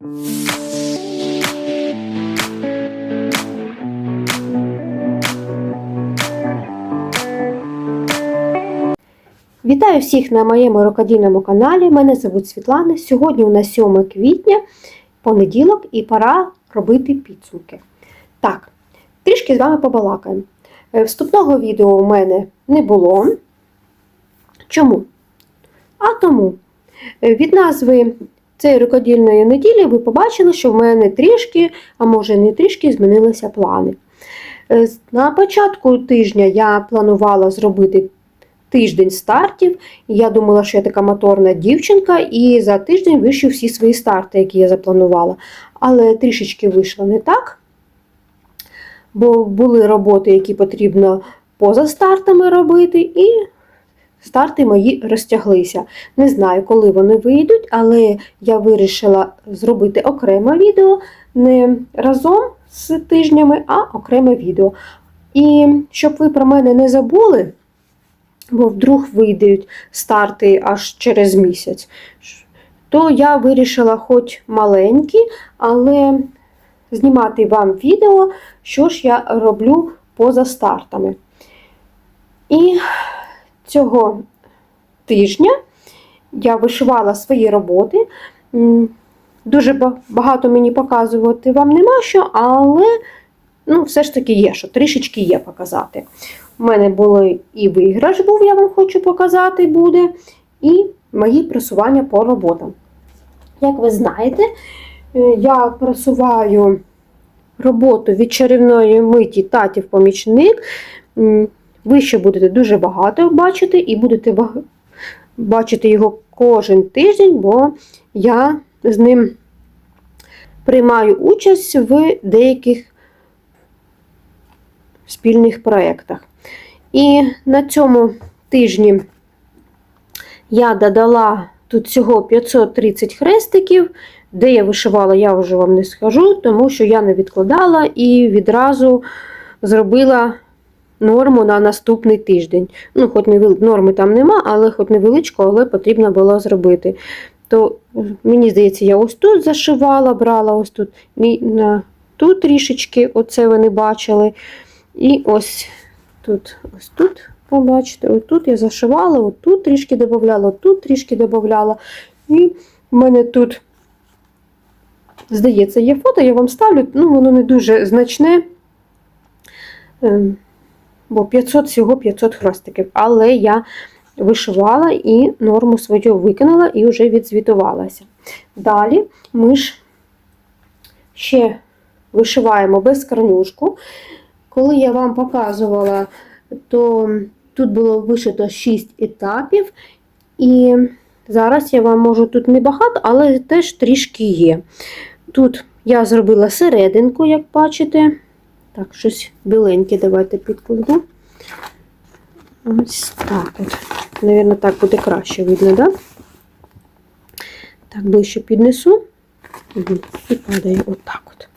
Вітаю всіх на моєму рукодільному каналі. Мене звуть Світлана. Сьогодні у нас 7 квітня, понеділок, і пора робити підсумки. Так, трішки з вами побалакаємо. Е, Вступного відео у мене не було. Чому? А тому е, від назви цієї рукодільної неділі ви побачили, що в мене трішки, а може не трішки, змінилися плани. Е, На початку тижня я планувала зробити тиждень стартів. Я думала, що я така моторна дівчинка, і за тиждень вищу всі свої старти, які я запланувала. Але трішечки вийшло не так. Бо були роботи, які потрібно поза стартами робити, і старти мої розтяглися. Не знаю, коли вони вийдуть, але я вирішила зробити окреме відео не разом з тижнями, а окреме відео. І щоб ви про мене не забули, бо вдруг вийдуть старти аж через місяць, то я вирішила хоч маленькі, але знімати вам відео, що ж я роблю поза стартами. І цього тижня я вишивала свої роботи. Дуже багато мені показувати вам нема що, але ну, все ж таки є, що трішечки є показати. У мене були і виграш був, я вам хочу показати буде, і мої просування по роботам. Як ви знаєте, е, я просуваю роботу від чарівної миті татів помічник. Ви ще будете дуже багато бачити, і будете ба- бачити його кожен тиждень, бо я з ним приймаю участь в деяких спільних проєктах. І на цьому тижні я додала тут всього 530 хрестиків. Де я вишивала, я вже вам не скажу, тому що я не відкладала і відразу зробила норму на наступний тиждень. Ну, хоч невел... норми там нема, але хоч невеличко, але потрібно було зробити. То мені здається, я ось тут зашивала, брала ось тут, тут трішечки, оце ви не бачили. І ось тут, ось тут, побачите, ось тут я зашивала, ось тут трішки додавала, тут трішки додавала. І в мене тут, здається, є фото, я вам ставлю, ну воно не дуже значне. Бо 500 всього 500 хрестиків. Але я вишивала і норму свою виконала і вже відзвітувалася. Далі ми ж ще вишиваємо безкарнюшку. Коли я вам показувала, то тут було вишито 6 етапів, і зараз я вам можу тут не багато, але теж трішки є. Тут я зробила серединку, як бачите. Так, щось біленьке, давайте підкладу. Ось так от. Навірно, так буде краще видно, да? Так, ближче піднесу. І падає отак от.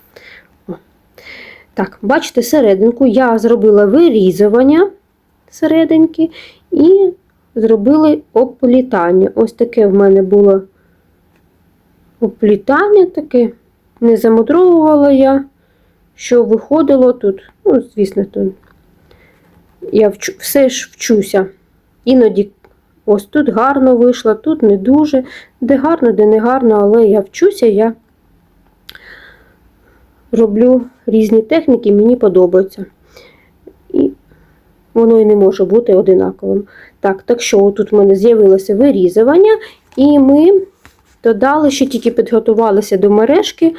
Так, бачите, серединку я зробила вирізування серединки і зробили оплітання. Ось таке в мене було оплітання таке. Не замудровувала я, що виходило тут. Ну, звісно, тут я вчу, все ж вчуся. Іноді ось тут гарно вийшло, тут не дуже. Де гарно, де не гарно, але я вчуся, я роблю різні техніки, мені подобаються. І воно і не може бути одинаковим. Так, так що тут в мене з'явилося вирізування, і ми додали, що тільки підготувалися до мережки.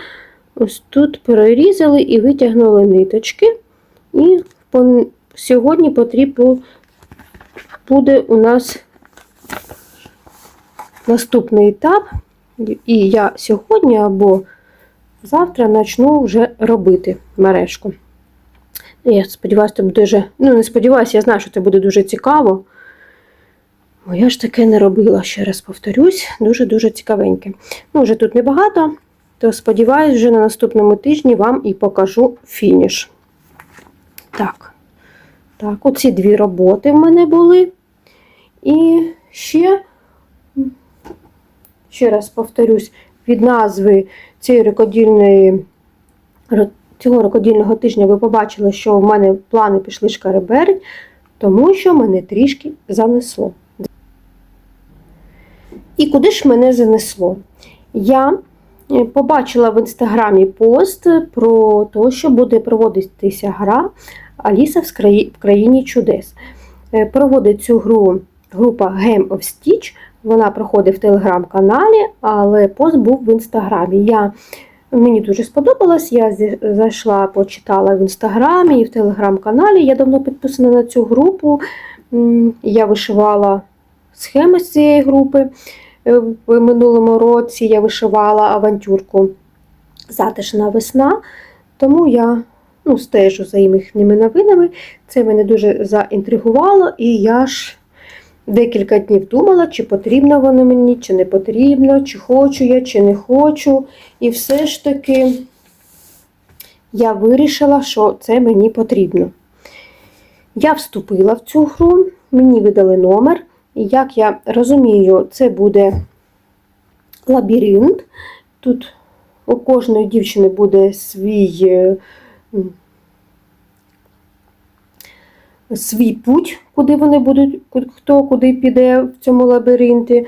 Ось тут перерізали і витягнули ниточки. І сьогодні потрібно буде у нас наступний етап. І я сьогодні або завтра почну вже робити мережку. Я сподіваюся, це буде дуже. Ну, не сподіваюся, я знаю, що це буде дуже цікаво. Бо я ж таке не робила, ще раз повторюсь, дуже-дуже цікавеньке. Ну, вже тут небагато, то сподіваюсь, вже на наступному тижні вам і покажу фініш. Так, так, оці дві роботи в мене були. І ще, ще раз повторюсь, від назви цієї рукодільної цього рукодільного тижня ви побачили, що в мене плани пішли шкареберть, тому що мене трішки занесло. І куди ж мене занесло? Я побачила в інстаграмі пост про те, що буде проводитися гра Аліса в країні чудес. Е, Проводить цю гру група Game of Stitch. Вона проходить в телеграм-каналі, але пост був в інстаграмі. Я, мені дуже сподобалось. Я зайшла, почитала в інстаграмі і в телеграм-каналі. Я давно підписана на цю групу. Я вишивала схеми з цієї групи. Е, В минулому році я вишивала авантюрку Затишна весна, тому я ну, стежу за їхніми новинами. Це мене дуже заінтригувало, і я ж декілька днів думала, чи потрібно воно мені, чи не потрібно, чи хочу я, чи не хочу. І все ж таки я вирішила, що це мені потрібно. Я вступила в цю гру, мені видали номер. Як я розумію, це буде лабіринт. Тут у кожної дівчини буде свій, е, свій путь, куди вони будуть, хто куди піде в цьому лабіринті.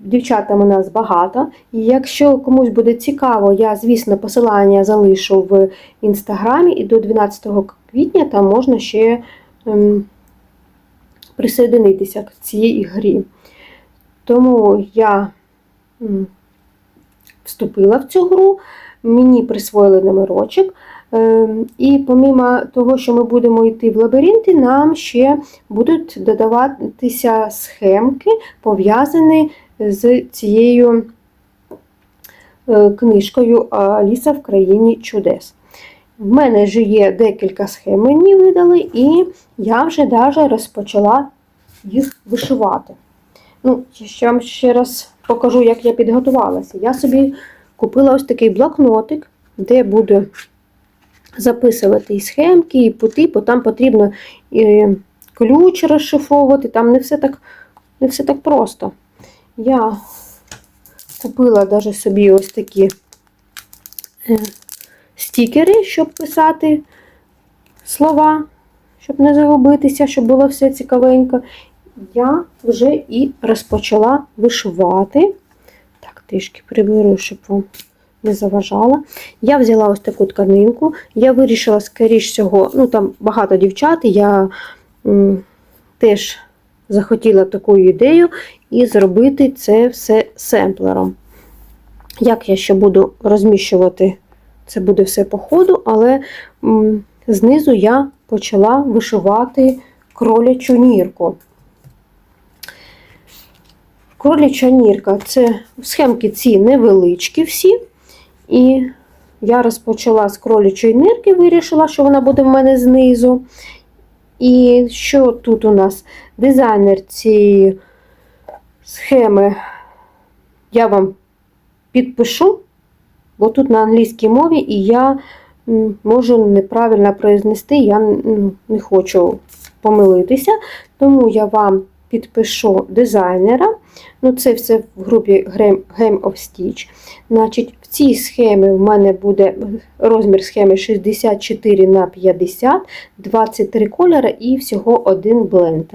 Дівчатам у нас багато. І якщо комусь буде цікаво, я, звісно, посилання залишу в інстаграмі, і до 12 квітня там можна ще ем, присоединитися к цій грі. Тому я вступила в цю гру, мені присвоїли номерочок. Ем, І помімо того, що ми будемо йти в лабіринти, нам ще будуть додаватися схемки, пов'язані з цією е, книжкою Аліса в країні чудес. В мене вже є декілька схем, мені видали, і я вже навіть розпочала їх вишивати. Ну, ще вам ще раз покажу, як я підготувалася. Я собі купила ось такий блокнотик, де буду записувати і схемки, і пути, бо там потрібно і ключ розшифровувати, там не все так, не все так просто. Я купила даже собі ось такі е, стікери, щоб писати слова, щоб не загубитися, щоб було все цікавенько. Я вже і розпочала вишивати. Так, трішки приберу, щоб вам не заважала. Я взяла ось таку тканинку. Я вирішила, скоріш всього, ну там багато дівчат, я м, теж захотіла таку ідею і зробити це все семплером. Як я ще буду розміщувати, це буде все по ходу, але знизу я почала вишивати кролячу нірку. Кроляча нірка це схемки ці невеличкі всі. І я розпочала з кролячої нирки, вирішила, що вона буде в мене знизу. І що тут у нас? Дизайнер цієї схеми я вам підпишу, бо тут на англійській мові, і я можу неправильно произнести, я не хочу помилитися, тому я вам підпишу дизайнера. Ну, це все в групі Game of Stitch. Значить, в цій схемі в мене буде розмір схеми 64 на 50, 23 кольори і всього один бленд.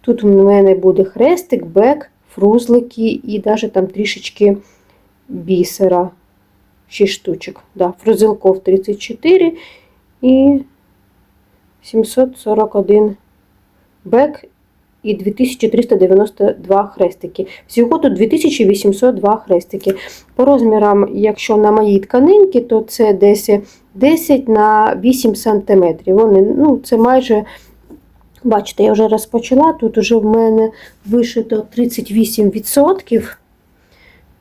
Тут в мене буде хрестик, бек, фрузлики і навіть там трішечки бісера. 6 штучок. Да, фрузелков 34 і 741 бек і 2392 хрестики. Всього тут 2802 хрестики. По розмірам, якщо на моїй тканинці, то це десь 10 на 8 см. Вони, ну, це майже, бачите, я вже розпочала. Тут вже в мене вишито 38%.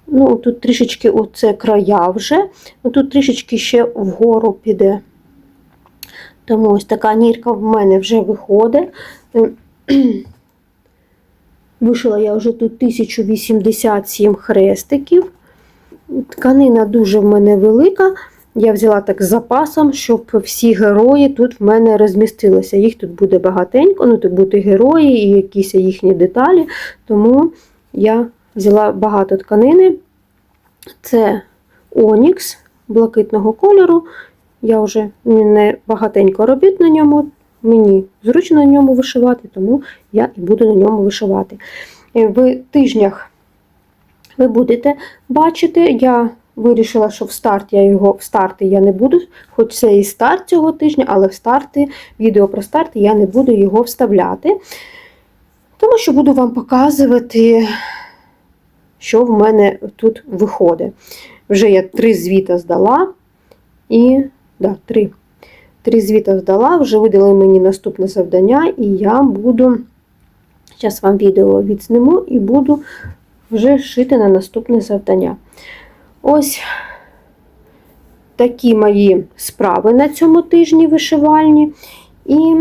Ну, тут трішечки оце края вже, ну, тут трішечки ще вгору піде. Тому ось така нірка в мене вже виходить. Вишила я вже тут 1087 хрестиків. Тканина дуже в мене велика. Я взяла так з запасом, щоб всі герої тут в мене розмістилися. Їх тут буде багатенько, ну тут будуть герої і якісь їхні деталі. Тому я взяла багато тканини. Це Онікс, блакитного кольору. Я вже не багатенько робіт на ньому. Мені зручно на ньому вишивати, тому я і буду на ньому вишивати. Е, В тижнях ви будете бачити, я вирішила, що в старт я його в старти я не буду, хоч це і старт цього тижня, але в старти, відео про старти я не буду його вставляти. Тому що буду вам показувати, що в мене тут виходить. Вже я три звіта здала. І да, три. Три звіта здала, вже видали мені наступне завдання, і я буду. Зараз вам відео відсниму і буду вже шити на наступне завдання. Ось такі мої справи на цьому тижні вишивальні. І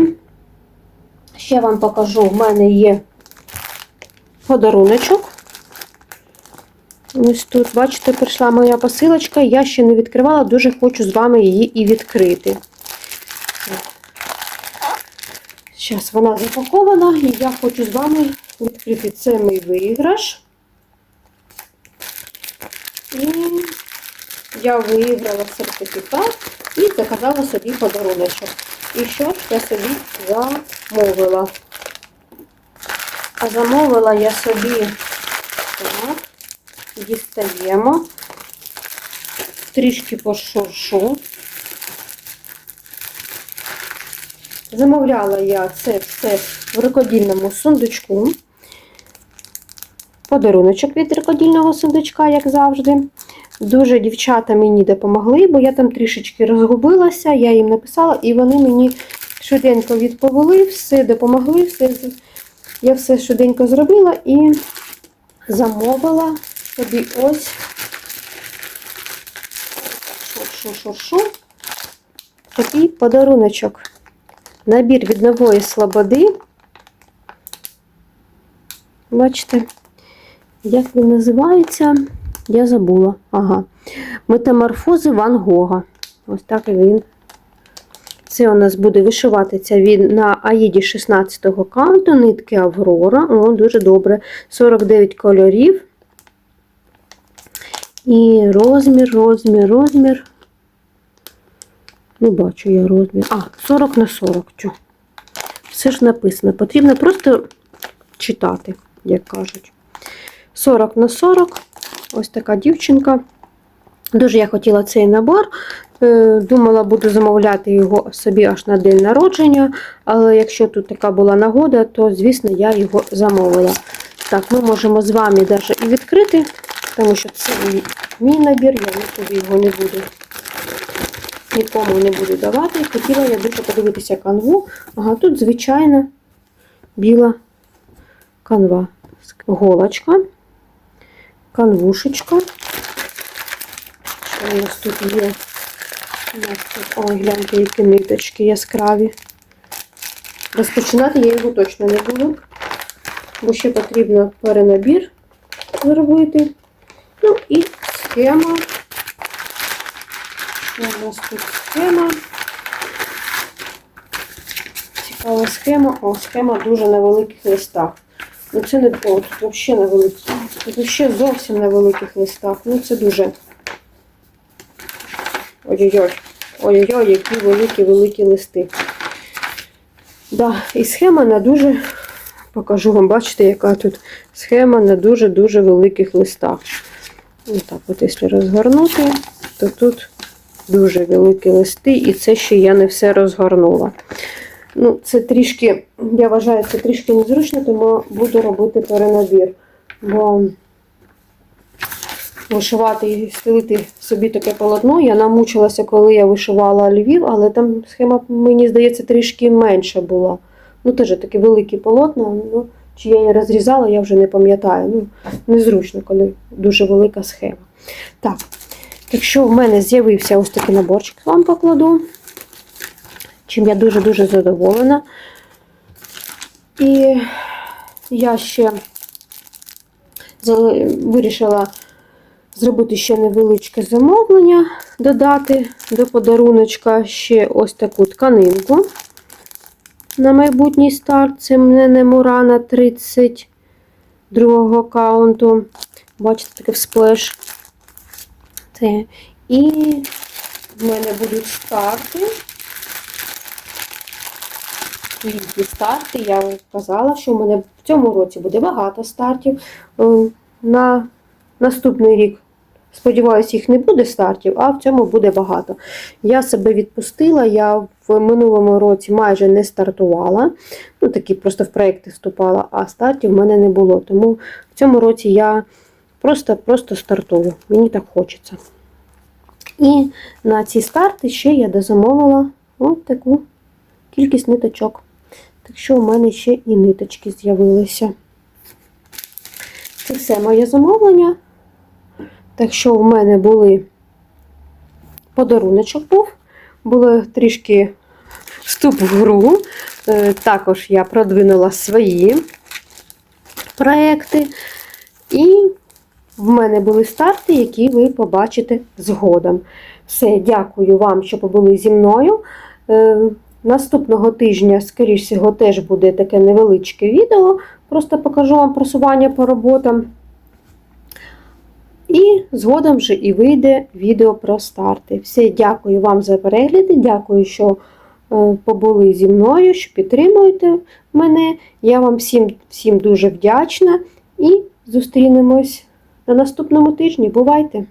ще вам покажу, в мене є подаруночок. Ось тут, бачите, прийшла моя посилочка, я ще не відкривала, дуже хочу з вами її і відкрити. Зараз вона запакована, і я хочу з вами відкрити. Це мій виграш. І я виграла сертифікат і заказала собі подаруночок. І що ж я собі замовила? А замовила я собі так, дістаємо, трішки пошуршу. Замовляла я це все в рукодільному сундучку. Подаруночок від рукодільного сундучка, як завжди. Дуже дівчата мені допомогли, бо я там трішечки розгубилася, я їм написала, і вони мені швиденько відповіли, все допомогли, все, я все швиденько зробила і замовила собі ось шур-шур-шур-шур такий подаруночок. Набір від нової слободи. Бачите, як він називається? Я забула. Ага. Метаморфози Ван Гога. Ось так він. Це у нас буде вишиватися він на Аїді 16-го каунту, нитки Аврора. О, дуже добре. 49 кольорів. І розмір, розмір, розмір. Не бачу я розмір. А, 40 на 40. Чу. Все ж написано. Потрібно просто читати, як кажуть. 40 на 40. Ось така дівчинка. Дуже я хотіла цей набор. Е, Думала, буду замовляти його собі аж на день народження. Але якщо тут така була нагода, то, звісно, я його замовила. Так, ми можемо з вами навіть і відкрити, тому що це мій- набір, я нікуди його не буду нікому не буду давати. Хотіла я дуже подивитися канву. Ага, тут звичайна біла канва. Голочка, канвушечка. Що у нас тут є? У нас тут, ой, гляньте, які ниточки яскраві. Розпочинати я його точно не буду, бо ще потрібно перенабір зробити. Ну і схема. Що у нас тут схема? Цікава схема. О, схема дуже на великих листах. Ну це не о, тут взагалі на великих. Тут взагалі зовсім на великих листах. Ну це дуже. Ой-ой-ой. Ой-ой-ой, які великі-великі листи. Да, і схема на дуже, покажу вам, бачите, яка тут схема на дуже-дуже великих листах. Ось так, от якщо розгорнути, то тут дуже великі листи, і це ще я не все розгорнула. Ну, це трішки, я вважаю, це трішки незручно, тому буду робити перенабір. Бо вишивати і стелити собі таке полотно. Я намучилася, коли я вишивала Львів, але там схема, мені здається, трішки менша була. Ну, теж таке велике полотно. Ну, чи я її розрізала, я вже не пам'ятаю. Ну, незручно, коли дуже велика схема. Так, якщо в мене з'явився ось такий наборчик, вам покладу, чим я дуже-дуже задоволена. І я ще вирішила зробити ще невеличке замовлення, додати до подаруночка ще ось таку тканинку. На майбутній старт це мене не Мурана 32 каунту. Бачите, таке всплеш. Це І в мене будуть старти. Тільки старти. Я казала, що в мене в цьому році буде багато стартів. На наступний рік, сподіваюся, їх не буде стартів, а в цьому буде багато. Я себе відпустила, я в минулому році майже не стартувала. Ну, такі просто в проєкти вступала, а стартів в мене не було. Тому в цьому році я просто, просто стартую. Мені так хочеться. І на ці старти ще я дозамовила ось таку кількість ниточок. Так що у мене ще і ниточки з'явилися. Це все моє замовлення. Так що в мене були подаруночок був, було трішки вступ в гру. Е, Також я продвинула свої проекти. І в мене були старти, які ви побачите згодом. Все, дякую вам, що побули зі мною. Е, Наступного тижня, скоріш всього, теж буде таке невеличке відео. Просто покажу вам просування по роботам. І згодом вже і вийде відео про старти. Все, дякую вам за перегляди. Дякую, що е, побули зі мною, що підтримуєте мене. Я вам всім, всім дуже вдячна і зустрінемось на наступному тижні. Бувайте!